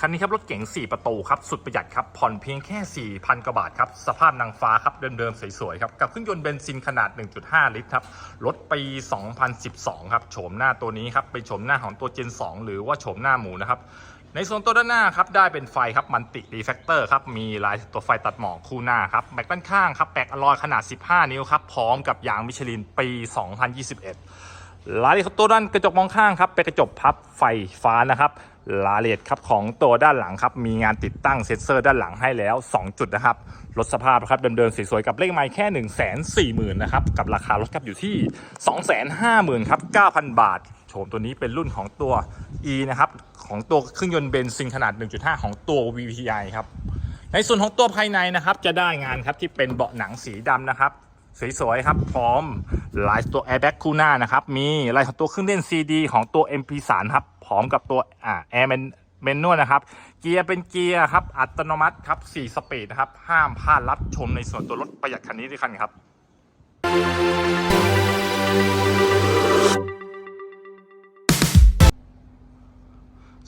คันนี้ครับรถเก๋ง4 ประตูครับสุดประหยัดครับผ่อนเพียงแค่ 4,000 กว่าบาทครับสภาพนางฟ้าครับเดิมๆสวยๆครับกับเครื่องยนต์เบนซินขนาด 1.5 ลิตรครับรถปี 2012 ครับโฉมหน้าตัวนี้ครับเป็นโฉมหน้าของตัว Gen 2 หรือว่าโฉมหน้าหมูนะครับในส่วนตัวด้านหน้าครับได้เป็นไฟครับมันติรีแฟกเตอร์ครับมีลายตัวไฟตัดหมอกคู่หน้าครับแม็กด้านข้างครับแปลกอลลอยขนาด 15 นิ้วครับพร้อมกับยางมิชลินปี 2021 รายละเอียดตัวด้านกระจกมองข้างครับเป็นกระจกพับไฟฟ้านะครับรายละเอียดครับของตัวด้านหลังครับมีงานติดตั้งเซ็นเซอร์ด้านหลังให้แล้ว 2 จุดนะครับรถสภาพครับเดิมๆสวยๆกับเลขไมล์แค่1 4 0 0 0 0นะครับกับราคารถครับอยู่ที่ 250,000ครับ9,000 บาทโฉมตัวนี้เป็นรุ่นของตัว E นะครับของตัวเครื่องยนต์เบนซินขนาด 1.5 ของตัว VPI ครับในส่วนของตัวภายในนะครับจะได้งานครับที่เป็นเบาะหนังสีดำนะครับ สวยๆครับ พร้อมลายตัวแอร์แบ็กคู่หน้านะครับ มีลายของตัวเครื่องเล่น CD ของตัว MP3 ครับพร้อมกับตัวอ่าแอร์เมนนวลนะครับ เกียร์เป็นเกียร์ครับ อัตโนมัติครับ4สปีดนะครับ ห้ามพลาดรับชมในส่วนตัวรถประหยัดคันนี้ด้วยคันครับ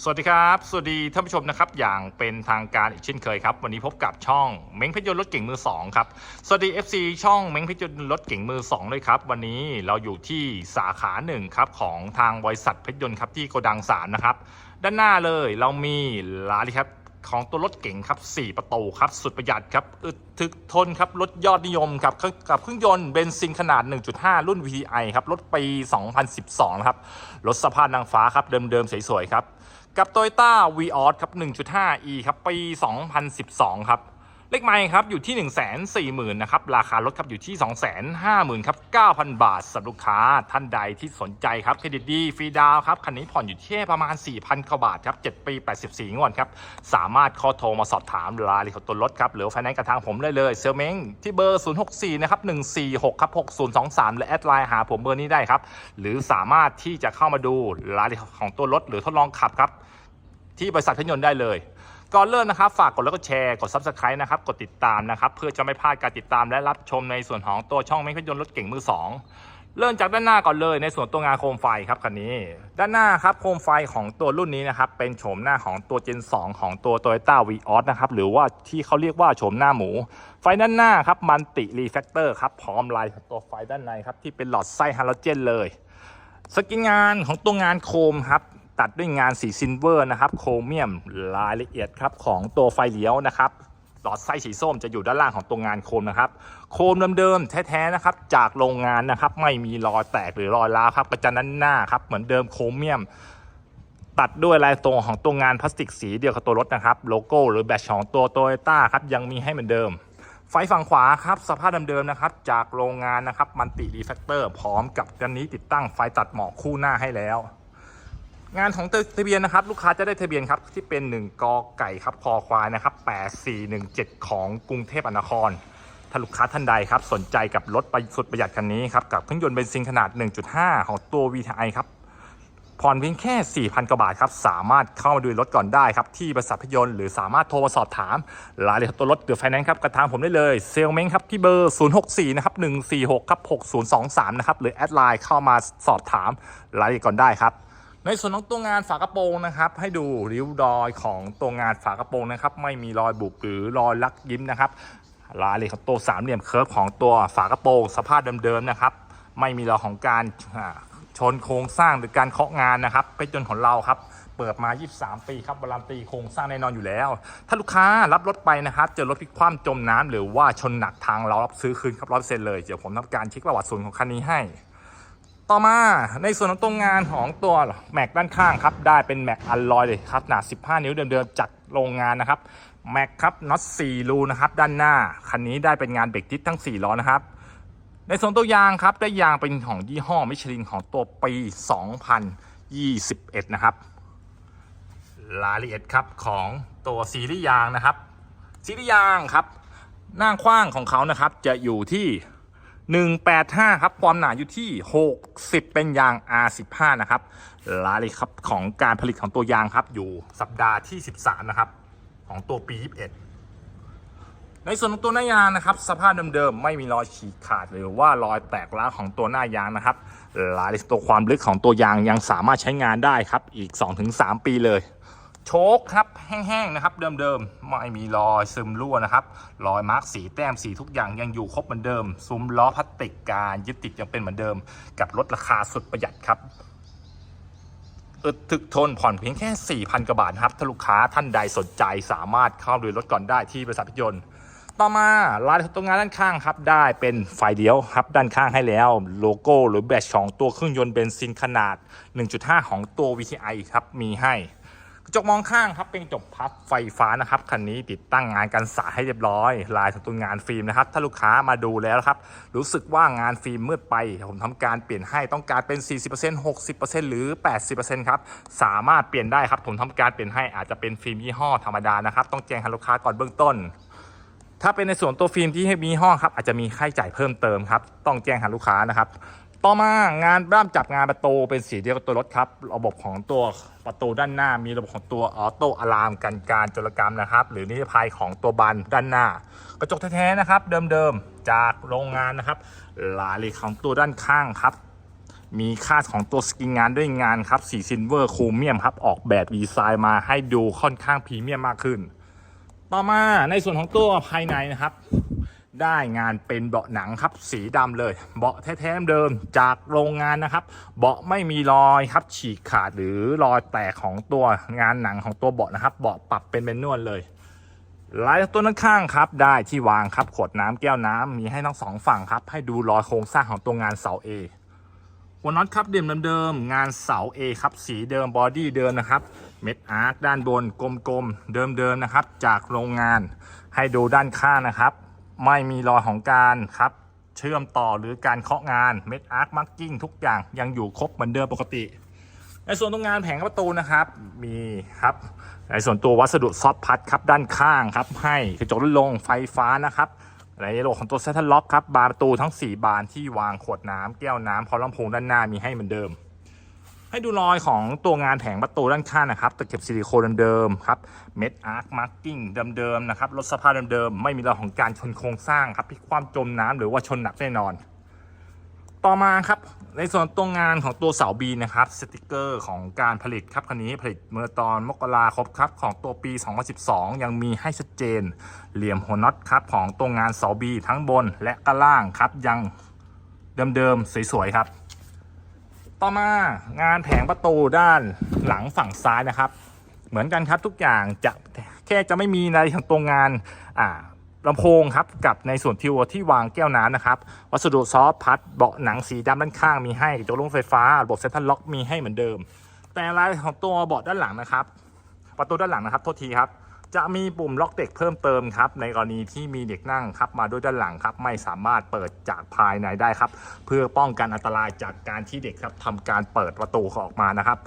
สวัสดีครับ สวัสดีท่านผู้ชมนะครับ อย่างเป็นทางการอีกเช่นเคยครับ วันนี้พบกับช่องเม้งเพชรยนต์รถเก่งมือสองครับ สวัสดี FC ช่องเม้งเพชรยนต์รถเก่งมือสองด้วยครับ วันนี้เราอยู่ที่สาขาหนึ่งครับของทางบริษัทเพชรยนต์ครับที่โกดังสามนะครับ ด้านหน้าเลยเรามีร้านครับ ของตัวรถเก่งครับ 4 ประตูครับ สุดประหยัดครับอึดทึกทนครับ รถยอดนิยมครับกับเครื่องยนต์เบนซินขนาด 1.5 รุ่น VTI ครับ รถปี 2012 นะครับ รถสภาพนางฟ้าครับ เดิมๆ สวยๆ ครับ กับ Toyota v ีออครับ 1.5e ครับ ปี 2012 ครับ เลขไมล์ครับอยู่ที่1 4 0 0 0 0นะครับราคารถครับอยู่ที่ 250,000ครับ9,000 บาทสำหรับลูกค้าท่านใดที่สนใจครับเครดิตดีฟรีดาวครับคันนี้ผ่อนอยู่ที่ประมาณ 4,000กว่าบาทครับ7ปี 84 งวดครับสามารถข้อโทรมาสอบถามรายละเอียดของตัวรถครับหรือไฟแนนซ์กับทางผมได้เลยเซลเม้งที่เบอร์ 064นะครับ146ครับ6023 และแอดไลน์หาผมเบอร์นี้ได้ครับหรือสามารถที่จะเข้ามาดูรายละเอียดของตัวรถหรือทดลองขับครับที่บริษัทพยนต์ได้เลย ก่อนเริ่มนะครับ ฝากกดแล้วก็แชร์ กด Subscribe นะครับ กดติดตามนะครับ เพื่อจะไม่พลาดการติดตามและรับชมในส่วนของตัวช่องเมฆเพชรยนต์รถเก่งมือ 2 เริ่มจากด้านหน้าก่อนเลย ในส่วนตัวงานโคมไฟครับคันนี้ ด้านหน้าครับโคมไฟของตัวรุ่นนี้นะครับ เป็นโฉมหน้าของตัว Gen 2 ของตัว Toyota v ีออนะครับ หรือว่าที่เขาเรียกว่าโฉมหน้าหมู ไฟด้านหน้าครับมันติรีแฟกเตอร์ครับ พร้อมลายของตัวไฟด้านในครับที่เป็นหลอดไส้ฮาโลเจนเลย สกินงานของตัวงานโคมครับ ตัดด้วยงานสีซิลเวอร์นะครับโครเมียมรายละเอียดครับของตัวไฟเลี้ยวนะครับหลอดไส้สีส้มจะอยู่ด้านล่างของตัวงานโคมนะครับ โคมเดิมๆแท้ๆนะครับ จากโรงงานนะครับ ไม่มีรอยแตกหรือรอยร้าวครับประจันนั้นหน้าครับเหมือนเดิมโครเมียม ตัดด้วยลายตรงของตัวงานพลาสติกสีเดียวกับตัวรถนะครับ โลโก้หรือแบตของตัวโตโยต้าครับยังมีให้เหมือนเดิม ไฟฝั่งขวาครับสภาพเดิมๆนะครับ จากโรงงานนะครับมันติรีแฟกเตอร์พร้อมกับกันนี้ติดตั้งไฟตัดหมอกคู่หน้าให้แล้ว งานของทะเบียนนะครับ ลูกค้าจะได้ทะเบียนครับที่เป็น 1กอไก่ครับคอควายนะครับ8417 ของกรุงเทพมหานครถ้าลูกค้าท่านใดครับ สนใจกับรถประสุดประหยัดคันนี้ครับกับเครื่องยนต์เบนซินขนาด 1.5 ของตัว VTI ครับผ่อนเพียงแค่ 4,000 กว่าบาทครับ สามารถเข้ามาดูรถก่อนได้ครับ ที่บริษัทพยนต์หรือสามารถโทรมาสอบถามรายละเอียดตัวรถหรือไฟแนนซ์ครับกับทางผมได้เลย เซลเม้งครับ ที่เบอร์ 064 นะครับ 146 ครับ 6023 นะครับ หรือแอดไลน์เข้ามาสอบถามรายละเอียดก่อนได้ครับ ในส่วนของตัวงานฝากระโปรงนะครับ ให้ดูริ้วรอยของตัวงานฝากระโปรงนะครับ ไม่มีรอยบุบหรือรอยลักยิ้มนะครับรายละเอียดของตัวสามเหลี่ยมเคิร์ฟของตัวฝากระโปรงสภาพเดิมๆนะครับ ไม่มีรอยของการชนโครงสร้างหรือการเคาะงานนะครับเพชรยนต์ของเราครับ เปิดมา 23 ปีครับบารันตีโครงสร้างแน่นอนอยู่แล้ว ถ้าลูกค้ารับรถไปนะครับเจอรถพลิกคว่ำจมน้ำหรือว่าชนหนักทางเรารับซื้อคืนครับร้อยเซ็นเลยเดี๋ยวผมทำการเช็คประวัติส่วนของคันนี้ให้ ต่อมาในส่วนของตรงงานของตัวแม็กด้านข้างครับ ได้เป็นแม็กอัลลอยเลยครับหนา 15 นิ้วเดิมๆจากโรงงานนะครับแม็กครับน็อต4รูนะครับ ด้านหน้า คันนี้ได้เป็นงานเบรกดิสทั้ง 4 ล้อนะครับ ในส่วนตัวยางครับ ได้ยางเป็นของยี่ห้อมิชลินของตัวปี 2021 นะครับรายละเอียดครับของตัวซีรีส์ยางนะครับซีรีส์ยางครับ หน้ากว้างของเขานะครับจะอยู่ที่ 185 ครับ ความหนาอยู่ที่ 60 เป็นยาง R15 นะครับรายละเอียครับของการผลิตของตัวยางครับ อยู่สัปดาห์ที่ 13 นะครับ ของตัวปี 21 ในส่วนของตัวหน้ายางนะครับ สภาพเดิมๆ ไม่มีรอยฉีกขาดหรือว่ารอยแตกร้าวของตัวหน้ายางนะครับรายละเอียตัวความลึกของตัวยางยังสามารถใช้งานได้ครับ อีก 2-3 ปีเลย โชคครับแห้งๆนะครับเดิมๆไม่มีรอยซึมรั่วนะครับรอยมาร์กสีแต้มสีทุกอย่างยังอยู่ครบเหมือนเดิม ซุ้มล้อพลาสติกการยึดติดยังเป็นเหมือนเดิม กับรถราคาสุดประหยัดครับอึดถึกทนผ่อนเพียงแค่ 4,000กว่าบาทครับถ้าลูกค้าท่านใดสนใจสามารถเข้าดูรถก่อนได้ที่บริษัทรถยนต์ต่อมาลายตรงงานด้านข้างครับได้เป็นไฟเดียวครับด้านข้างให้แล้วโลโก้หรือแบตของตัวเครื่องยนต์เบนซินขนาด 1.5 ของตัว VTI ครับมีให้ กระจกมองข้างครับเป็นกระจกพับไฟฟ้านะครับคันนี้ติดตั้งงานกันสาดให้เรียบร้อย ลายตัวงานฟิล์มนะครับถ้าลูกค้ามาดูแล้วครับรู้สึกว่างานฟิล์มมืดไปผมทำการเปลี่ยนให้ต้องการเป็น 40% 60%หรือ 80%ครับสามารถเปลี่ยนได้ครับผมทำการเปลี่ยนให้อาจจะเป็นฟิล์มยี่ห้อธรรมดานะครับต้องแจ้งให้ลูกค้าก่อนเบื้องต้นถ้าเป็นในส่วนตัวฟิล์มที่ให้มีห้องครับอาจจะมีค่าใช้จ่ายเพิ่มเติมครับต้องแจ้งหาลูกค้านะครับ ต่อมางานด้ามจับงานประตูเป็นสีเดียวกับตัวรถครับระบบของตัวประตูด้านหน้า มีระบบของตัวออโต้อะลามกันการจรกรรมนะครับ หรือนิรภัยของตัวบันด้านหน้า กระจกแท้ๆนะครับ เดิมๆจากโรงงานนะครับรายละเอียของตัวด้านข้างครับ มีค่าของตัวสกินงานด้วยงานครับสีซิลเวอร์คูเมียมครับออกแบบดีไซน์มาให้ดูค่อนข้างพรีเมียมมากขึ้น ต่อมาในส่วนของตัวภายในนะครับ ได้งานเป็นเบาะหนังครับสีดำเลย เบาะแท้ๆเดิมจากโรงงานนะครับ เบาะไม่มีรอยครับฉีกขาดหรือรอยแตกของตัวงานหนังของตัวเบาะนะครับ เบาะปรับเป็นเมนนวลเลยลายตัวด้านข้างครับ ได้ที่วางครับขวดน้ำแก้วน้ำมีให้ทั้งสองฝั่งครับ ให้ดูรอยโครงสร้างของตัวงานเสา A หัวน็อตครับเดิมเดิมงานเสา A ครับ สีเดิมบอดี้เดิมนะครับ เม็ดอาร์คด้านบนกลมๆเดิมๆนะครับ จากโรงงานให้ดูด้านข้างนะครับ ไม่มีรอยของการครับ เชื่อมต่อหรือการเคาะงานเม็ดอาร์คมาร์กิ้งทุกอย่างยังอยู่ครบเหมือนเดิมปกติ ในส่วนตรงงานแผงประตูนะครับ มีครับ ในส่วนตัววัสดุซอฟต์พัดครับด้านข้างครับ ให้กระจกลดลงไฟฟ้านะครับในระบบของตัวเซตล็อกครับบานประตูทั้ง 4 บานที่วางขวดน้ำแก้วน้ำพร้อมลำโพงด้านหน้ามีให้เหมือนเดิม ให้ดูรอยของตัวงานแผงประตูด้านข้างนะครับตะเข็บซิลิโคนเดิมๆครับเม็ดอาร์คมาร์กิ้งเดิมๆนะครับรถสภาพเดิมๆไม่มีรอยของการชนโครงสร้างครับที่ความจมน้ำหรือว่าชนหนักแน่นอน ต่อมาครับในส่วนตัวงานของตัวเสาบีนะครับสติกเกอร์ของการผลิตครับคันนี้ผลิตเมื่อตอนมกราคมครับของตัวปี 2012 ยังมีให้ชัดเจน เหลี่ยมหัวน็อตครับของตัวงานเสาบีทั้งบนและก็ล่างครับยังเดิมๆสวยๆครับ ต่อมางานแผงประตูด้านหลังฝั่งซ้ายนะครับ เหมือนกันครับทุกอย่างจะแค่จะไม่มีในทางตรงงานอ่าลำโพงครับกับในส่วนที่วที่วางแก้วน้ำนะครับ วัสดุซอฟพัดเบาะหนังสีดำด้านข้างมีให้ตัวลงไฟฟ้าระบบเซ็นทรัลล็อกมีให้เหมือนเดิม แต่รายละเอียดของตัวเบาะด้านหลังนะครับ ประตูด้านหลังนะครับโทษทีครับ จะมีปุ่มล็อกเด็กเพิ่มเติมครับในกรณีที่มีเด็กนั่งครับมาด้วยด้านหลังครับไม่สามารถเปิดจากภายในได้ครับ เพื่อป้องกันอันตรายจากการที่เด็กครับทำการเปิดประตูออกมานะครับ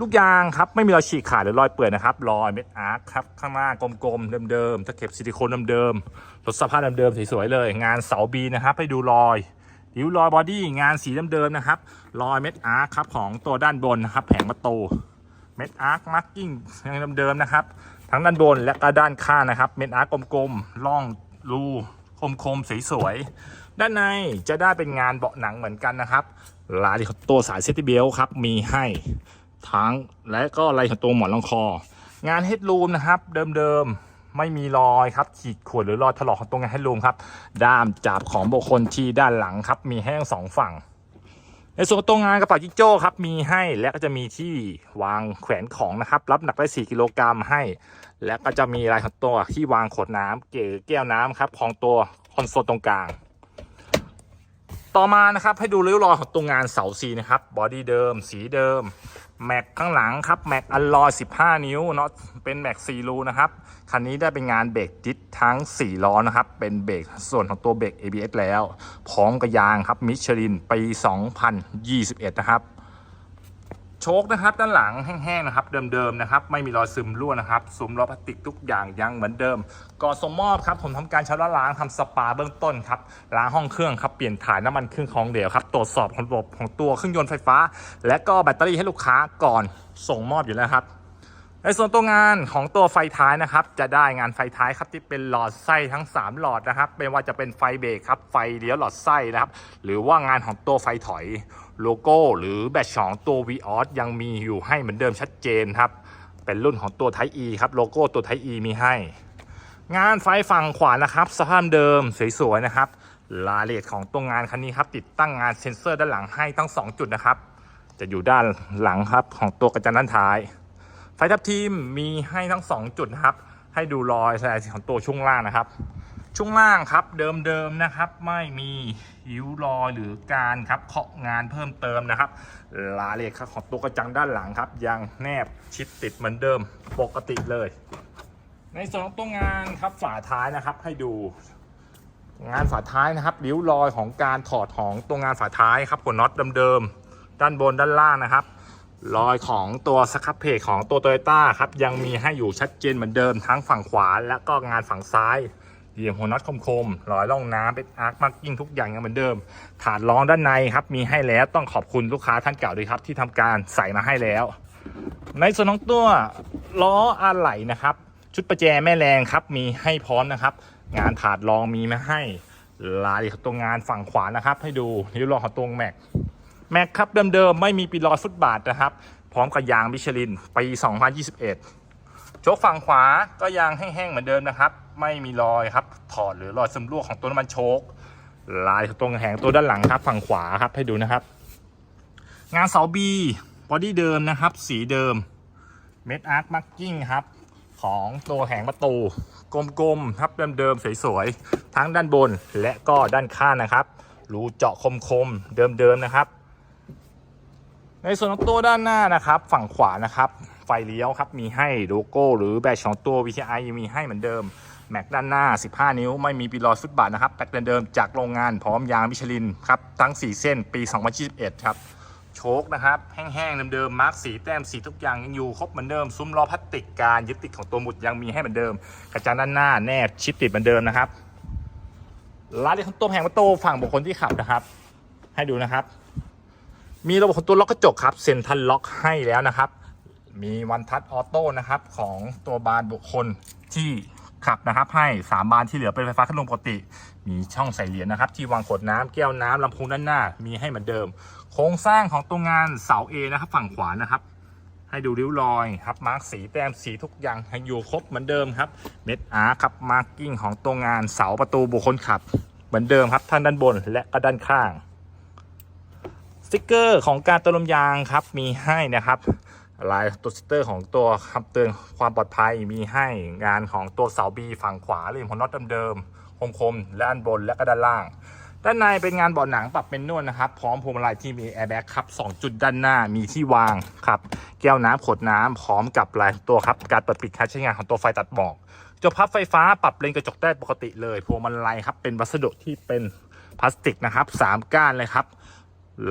ลูกยางครับไม่มีรอยฉีกขาดหรือรอยเปื่อยนะครับรอยเม็ดอาร์คครับข้างหน้ากลมๆเดิมๆตะเข็บซิลิโคนเดิมๆรถสภาพเดิมๆสวยๆเลย งานเสาบีนะครับให้ดูรอยริ้วรอยบอดี้งานสีเดิมๆนะครับ รอยเม็ดอาร์คครับของตัวด้านบนนะครับ แผงประตูเม็ดอาร์คมาร์กิ้งยังเดิมๆนะครับ ทั้งด้านบนและก็ด้านข้างนะครับเม็ดอาร์กลมๆล่องรูคมๆสวยๆด้านในจะได้เป็นงานเบาะหนังเหมือนกันนะครับลายของตัวสายเซติเบลครับมีให้ทั้งและก็ลายของตัวหมอนรองคอ งานเฮดรูมนะครับ เดิมๆไม่มีรอยครับขีดข่วนหรือรอยถลอกของตัวงานเฮดรูมครับด้ามจับของบุคคลที่ด้านหลังครับมีให้ทั้งสองฝั่ง ในส่วนตัวงานกระเป๋าจิงโจ้ครับมีให้และก็จะมีที่วางแขวนของนะครับ รับหนักได้ 4 กิโลกรัมให้ และก็จะมีลายของตัวที่วางขวดน้ำเก๋แก้วน้ำครับของตัวคอนโซลตรงกลาง ต่อมานะครับให้ดูริ้วรอยของตัวงานเสาซีนะครับบอดี้เดิม สีเดิม แม็กข้างหลังครับแม็กอัลลอย15 นิ้วเนาะเป็นแม็ก4รูนะครับคันนี้ได้เป็นงานเบรกดิสทั้ง 4 ล้อนะครับ เป็นเบรกส่วนของตัวเบรก ABS แล้ว พร้อมกับยางครับมิชลินปี 2021 นะครับ ชคนะครับด้านหลังแห้งๆนะครับเดิมๆนะครับไม่มีรอยซึมรั่วนะครับซุ้มล้อพลาสติกทุกอย่างยังเหมือนเดิมก่อนส่งมอบครับผมทำการชำระล้างทำสปาเบื้องต้นครับล้างห้องเครื่องครับเปลี่ยนถ่ายน้ำมันเครื่องของเหลวครับตรวจสอบระบบของตัวเครื่องยนต์ไฟฟ้า และก็แบตเตอรี่ให้ลูกค้าก่อนส่งมอบอยู่แล้วครับ ในส่วนตัวงานของตัวไฟท้ายนะครับ จะได้งานไฟท้ายครับที่เป็นหลอดไส้ทั้ง 3 หลอดนะครับไม่ว่าจะเป็นไฟเบรกครับไฟเลี้ยวหลอดไส้นะครับ หรือว่างานของตัวไฟถอยโลโก้ หรือแบตของตัว v ีออสยังมีอยู่ให้เหมือนเดิมชัดเจนครับ เป็นรุ่นของตัวไทอีครับโลโก้ตัวไทอีมีให้ งานไฟฝั่งขวานะครับสภาพเดิมสวยๆนะครับรายละเอียดของตัวงานคันนี้ครับติดตั้งงานเซ็นเซอร์ด้านหลังให้ทั้ง 2 จุดนะครับ จะอยู่ด้านหลังครับของตัวกระจังด้านท้าย ไฟทับทีมมีให้ทั้ง 2 จุดนะครับ ให้ดูรอยแสดงของตัวช่วงล่างนะครับ ช่วงล่างครับเดิมๆนะครับ ไม่มีริ้วรอยหรือการครับเคาะงานเพิ่มเติมนะครับรายละเอียดครับของตัวกระจังด้านหลังครับ ยังแนบชิดติดเหมือนเดิมปกติเลย ในส่วนของตัวงานครับฝาท้ายนะครับให้ดูงานฝาท้ายนะครับริ้วรอยของการถอดของตัวงานฝาท้ายครับหัวน็อตเดิมๆด้านบนด้านล่างนะครับ รอยของตัวสครับเพจของตัวโตโยต้าครับ ยังมีให้อยู่ชัดเจนเหมือนเดิมทั้งฝั่งขวา และก็งานฝั่งซ้ายเหลี่ยมหัวน็อตคมๆรอยร่องน้ำเป็นอาร์คมาร์กิ้งทุกอย่างยังเหมือนเดิม ถาดรองด้านในครับ มีให้แล้วต้องขอบคุณลูกค้าท่านเก่าด้วยครับ ที่ทำการใส่มาให้แล้ว ในส่วนของตัวล้ออะไหล่นะครับ ชุดประแจแม่แรงครับ มีให้พร้อมนะครับ งานถาดรองมีมาให้ลายตัวงานฝั่งขวานะครับ ให้ดูริ้วรอยของตัวแม็ก แม็กครับเดิมๆ ไม่มีปีรอยฟุตบาทนะครับ พร้อมกับยางมิชลินปี 2021 โชคฝั่งขวาก็ยางแห้งๆ เหมือนเดิมนะครับ ไม่มีรอยครับ ถอดหรือรอยซึมรั่วของตัวน้ำมันโชคลายของตัวแหงตัวด้านหลังครับ ฝั่งขวาครับให้ดูนะครับ งานเสาบีบอดี้เดิมนะครับ สีเดิมเม็ดอาร์คมาร์กิ้งครับ ของตัวแหงประตู กลมๆครับเดิมๆสวยๆทั้งด้านบนและก็ด้านข้างนะครับรูเจาะคมๆเดิมๆนะครับ ในส่วนของตัวด้านหน้านะครับ ฝั่งขวานะครับ ไฟเลี้ยวครับมีให้โลโก้ หรือแบตของตัว VTI มีให้เหมือนเดิมแม็กด้านหน้า 15 นิ้ว ไม่มีปีลอยฟุตบาทนะครับแบ็คเดิมๆจากโรงงานพร้อมยางมิชลินครับทั้ง 4 เส้นปี 2021 ครับโชคนะครับแห้งๆเดิมๆมาร์กสีแต้มสีทุกอย่างยังอยู่ครบเหมือนเดิมซุ้มล้อพลาสติกการยึดติดของตัวหมุดยังมีให้เหมือนเดิม กระจังด้านหน้าแนบชิดติดเหมือนเดิมนะครับรายละเอียดของตัวแผงประตูฝั่งบุคคลที่ขับนะครับ ให้ดูนะครับ มีระบบของตัวล็อกกระจกครับเซ็นทรัลล็อกให้แล้วนะครับ มีวันทัชออโต้นะครับของตัวบานบุคคลที่ขับนะครับ ให้สามบานที่เหลือเป็นไฟฟ้าขั้นลมปกติ มีช่องใส่เหรียญนะครับ ที่วางขวดน้ำแก้วน้ำลำโพงด้านหน้า มีให้เหมือนเดิม โครงสร้างของตัวงานเสา A นะครับ ฝั่งขวานะครับ ให้ดูริ้วรอยครับมาร์กสีแต้มสีทุกอย่างให้อยู่ครบเหมือนเดิมครับเม็ดอาร์ครับมาร์กิ้งของตัวงานเสาประตูบุคคลขับ เหมือนเดิมครับทั้งด้านบนและก็ด้านข้าง สติกเกอร์ของการเติมลมยางครับมีให้นะครับลายตัวสติกเกอร์ของตัวคำเตือนความปลอดภัยมีให้งานของตัวเสาบีฝั่งขวาเหลี่ยมของน็อตเดิมๆคมๆและด้านบนและก็ด้านล่าง ด้านในเป็นงานเบาะหนังปรับเป็นนวดนะครับ พร้อมพวงมาลัยที่มีแอร์แบ็กครับ2จุดด้านหน้ามีที่วางครับแก้วน้ำขวดน้ำพร้อมกับลายตัวครับการเปิดปิดการใช้งานของตัวไฟตัดหมอกจกพับไฟฟ้าปรับเลนกระจกได้ปกติเลยพวงมาลัยครับเป็นวัสดุที่เป็นพลาสติกนะครับสามก้านเลยครับ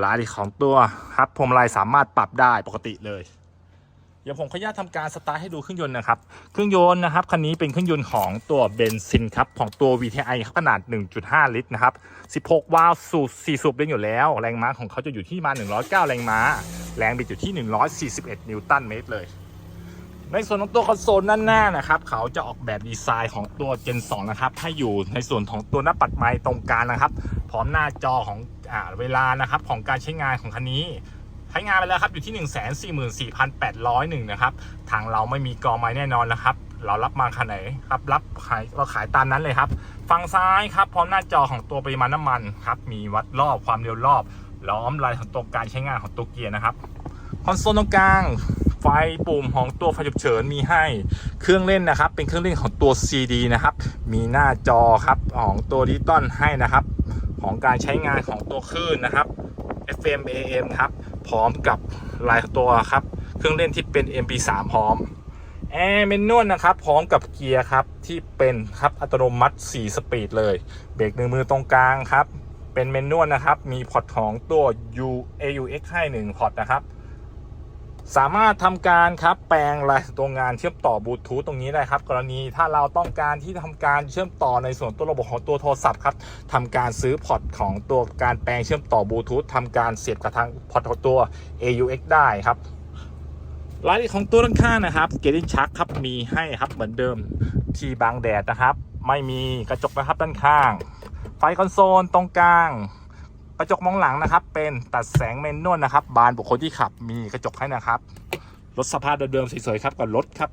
ลายของตัวครับพวงมาลัยสามารถปรับได้ปกติเลย เดี๋ยวผมขออนุญาตทำการสตาร์ทให้ดูเครื่องยนต์นะครับ เครื่องยนต์นะครับคันนี้เป็นเครื่องยนต์ของตัวเบนซินครับของตัว VTI ขนาด 1.5 ลิตรนะครับ 16 วาล์วสูบ4สูบเล่นอยู่แล้ว แรงม้าของเขาจะอยู่ที่มา 109 แรงม้า แรงบิดอยู่ที่ 141 นิวตันเมตรเลย ในส่วนของตัวคอนโซลด้านหน้านะครับ เขาจะออกแบบดีไซน์ของตัว Gen 2 นะครับ ให้อยู่ในส่วนของตัวหน้าปัดไม้ตรงกลางนะครับ พร้อมหน้าจอของอเวลานะครับของการใช้งานของคันนี้ใช้งานไปแล้วครับอยู่ที่ 144,801 นะครับ ทางเราไม่มีกอไม้แน่นอนนะครับ เรารับมาคันไหนครับรับขายเราขายตามนั้นเลยครับฝั่งซ้ายครับพร้อมหน้าจอของตัวปริมาณน้ำมันครับมีวัดรอบความเร็วรอบล้อมลายของตัวการใช้งานของตัวเกียร์นะครับคอนโซลตรงกลาง ไฟปุ่มของตัวไฟฉุกเฉินมีให้เครื่องเล่นนะครับ เป็นเครื่องเล่นของตัว CD นะครับ มีหน้าจอครับของตัวดิจิตอลให้นะครับ ของการใช้งานของตัวคลื่นนะครับ FM AM ครับ พร้อมกับลายตัวครับ เครื่องเล่นที่เป็น MP3 พร้อมแอร์เมนนวลนะครับ พร้อมกับเกียร์ครับที่เป็นครับอัตโนมัติ 4 สปีดเลย เบรกหนึ่งมือตรงกลางครับ เป็นเมนนวลนะครับ มีพอร์ตของตัว U AUX ให้1พอร์ตนะครับ สามารถทำการครับแปลงรายตัวงานเชื่อมต่อบลูทูธตรงนี้ได้ครับ กรณีถ้าเราต้องการที่ทำการเชื่อมต่อในส่วนตัวระบบของตัวโทรศัพท์ครับทำการซื้อพอร์ตของตัวการแปลงเชื่อมต่อบลูทูธทำการเสียบกับทางพอร์ตของตัว AUX ได้ครับรายละเอียดของตัวด้านข้างนะครับเกลินชักครับมีให้ครับเหมือนเดิมที่บังแดดนะครับ ไม่มีกระจกนะครับด้านข้าง ไฟคอนโซลตรงกลาง กระจกมองหลังนะครับ เป็นตัดแสงเมนนวลนะครับ บานบุคคลที่ขับมีกระจกให้นะครับรถสภาพเดิมๆสวยๆครับกับรถครับ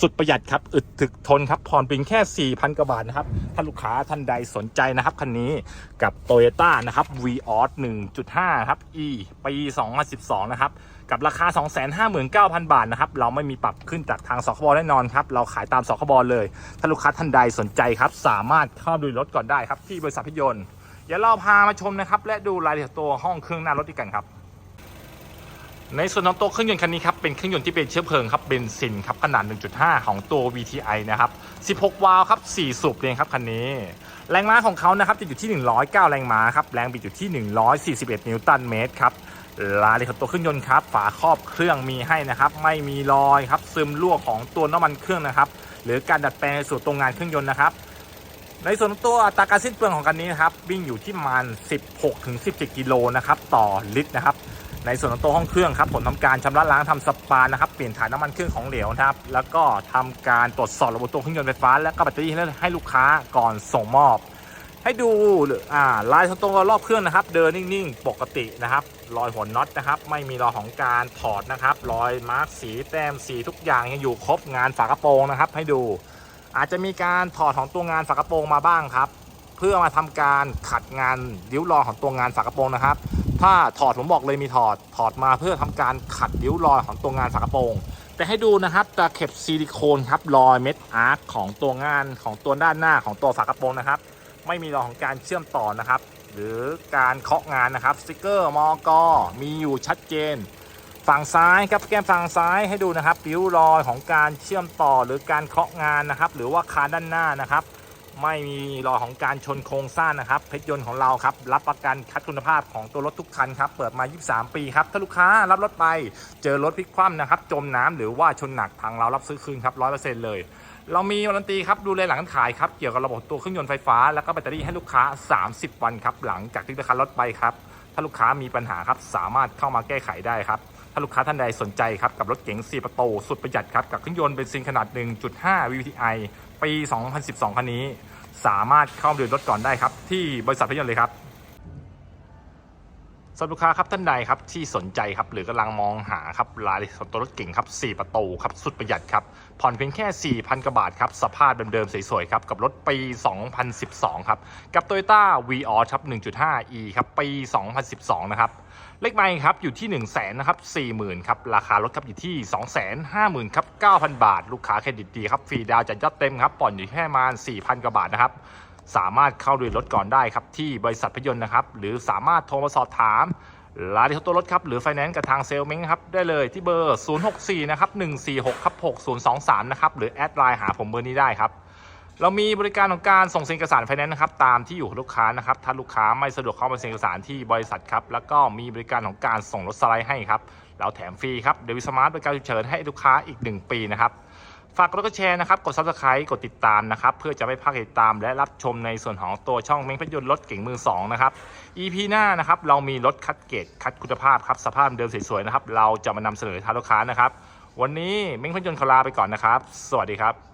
สุดประหยัดครับอึดถึกทนครับผ่อนเพียงแค่ 4,000กว่าบาทนะครับถ้าลูกค้าท่านใดสนใจนะครับคันนี้กับ Toyota นะครับ v ีออส1.5 ครับ E ปี 2012 นะครับ กับราคา 259,000 บาทนะครับ เราไม่มีปรับขึ้นจากทางสคบแน่นอนครับ เราขายตามสคบเลย ถ้าลูกค้าท่านใดสนใจครับ สามารถเข้าดูรถก่อนได้ครับ ที่บริษัทพิยนต์ เดี๋ยวเราพามาชมนะครับ และดูรายละเอียดตัวห้องเครื่องหน้ารถดีกันครับในส่วนของตัวเครื่องยนต์คันนี้ครับเป็นเครื่องยนต์ที่เป็นเชื้อเพลิงครับเบนซินครับขนาด 1.5 ของตัว VTI นะครับ 16 วาล์วครับ 4 สูบเลยครับคันนี้ แรงม้าของเขานะครับจะอยู่ที่ 109 แรงม้าครับแรงบิดอยู่ที่ 141 นิวตันเมตรครับรายละเอียดของตัวเครื่องยนต์ครับฝาครอบเครื่องมีให้นะครับ ไม่มีรอยครับซึมรั่วของตัวน้ำมันเครื่องนะครับ หรือการดัดแปลงในส่วนตรงงานเครื่องยนต์นะครับ ในส่วนตัวอัตราการสิ้นเปลืองของคันนี้นะครับวิ่งอยู่ที่ประมาณ 16-17 กิโลนะครับต่อลิตรนะครับในส่วนของตัวห้องเครื่องครับผมทำการชำระล้างทำสปานะครับเปลี่ยนถ่ายน้ำมันเครื่องของเหลวนะครับแล้วก็ทำการตรวจสอบระบบตัวเครื่องยนต์ไฟฟ้า และก็แบตเตอรี่ให้ให้ลูกค้าก่อนส่งมอบ ให้ดูอ่าลายตรงรอบเครื่องนะครับ เดินนิ่งๆ ปกตินะครับรอยหัวน็อตนะครับ ไม่มีรอยของการถอดนะครับรอยมาร์กสีแต้มสีทุกอย่างยังอยู่ครบงานฝากระโปรงนะครับ ให้ดู อาจจะมีการถอดของตัวงานฝากระโปรงมาบ้างครับ เพื่อมาทำการขัดงานริ้วรอยของตัวงานฝากระโปรงนะครับ ถ้าถอดผมบอกเลยมีถอดถอดมาเพื่อทำการขัดริ้วรอยของตัวงานฝากระโปรง แต่ให้ดูนะครับตะเข็บซิลิโคนครับรอยเม็ดอาร์คของตัวงานของตัวด้านหน้าของตัวฝากระโปรงนะครับ ไม่มีรอยของการเชื่อมต่อนะครับ หรือการเคาะงานนะครับสติกเกอร์มอกมีอยู่ชัดเจน ฝั่งซ้ายครับแก้มฝั่งซ้ายให้ดูนะครับริ้วรอยของการเชื่อมต่อหรือการเคาะงานนะครับ หรือว่าคานด้านหน้านะครับ ไม่มีรอยของการชนโครงสร้างนะครับเพชรยนต์ของเราครับรับประกันคัดคุณภาพของตัวรถทุกคันครับเปิดมา 23 ปีครับถ้าลูกค้ารับรถไป เจอรถพลิกคว่ำนะครับจมน้ำหรือว่าชนหนักทางเรารับซื้อคืนครับ100%เลยเรามีวารันตีครับดูแลหลังการขายครับเกี่ยวกับระบบตัวเครื่องยนต์ไฟฟ้า แล้วก็แบตเตอรี่ให้ลูกค้า 30 วันครับหลังจากที่ราคารถไปครับถ้าลูกค้ามีปัญหาครับสามารถเข้ามาแก้ไขได้ครับ ถ้าลูกค้าท่านใดสนใจครับกับรถเก๋ง 4 ประตูสุดประหยัดครับกับเครื่องยนต์เบนซินขนาด 1.5 VVTi ปี 2012 คันนี้ สามารถเข้าดูรถก่อนได้ครับ ที่บริษัทพยนต์เลยครับสำหรับลูกค้าครับท่านใดครับที่สนใจครับหรือกำลังมองหาครับรายละเอียดของตัวรถเก่งครับ 4 ประตูครับสุดประหยัดครับผ่อนเพียงแค่ 4,000กว่าบาทครับสภาพเดิมๆสวยๆครับกับรถปี 2012 ครับ กับ Toyota v ีออครับ 1.5e ครับปี 2012 นะครับ เลขไมค์ครับอยู่ที่1 0 0 0 0แสนนะครับ40,000ครับราคารถครับอยู่ที่250,000ครับ9,000บาท ลูกค้าเครดิตดีครับฟรีดาวจัดยอดเต็มครับผ่อนอยู่แค่ประมาณ4,000กว่าบาทนะครับสามารถเข้าดูรถก่อนได้ครับที่บริษัทพยนต์นะครับหรือสามารถโทรมาสอบถามรายละเอียดตัวรถครับหรือไฟแนนซ์กับทางเซลเม้งครับได้เลยที่เบอร์ 064 นะครับ 146 ครับ 6023 นะครับ หรือแอดไลน์หาผมเบอร์นี้ได้ครับ เรามีบริการของการส่งเซ็นเอกสารไฟแนนซ์นะครับตามที่อยู่ของลูกค้านะครับถ้าลูกค้าไม่สะดวกเข้ามาเซ็นเอกสารที่บริษัทครับแล้วก็มีบริการของการส่งรถสไลด์ให้ครับเราแถมฟรีครับเดวิสมาร์ทบริการฉุกเฉินให้ลูกค้าอีก 1 ปีนะครับฝากกดกดแชร์นะครับกด subscribe กดติดตามนะครับเพื่อจะไม่พลาดติดตามและรับชมในส่วนของตัวช่องเม้งพยนต์รถเก่งมือสองนะครับ EP หน้านะครับเรามีรถคัดเกรดคัดคุณภาพครับสภาพเดิมสวยๆนะครับเราจะมานำเสนอทางลูกค้านะครับ วันนี้เม้งพยนต์ขอลาไปก่อนนะครับ สวัสดีครับ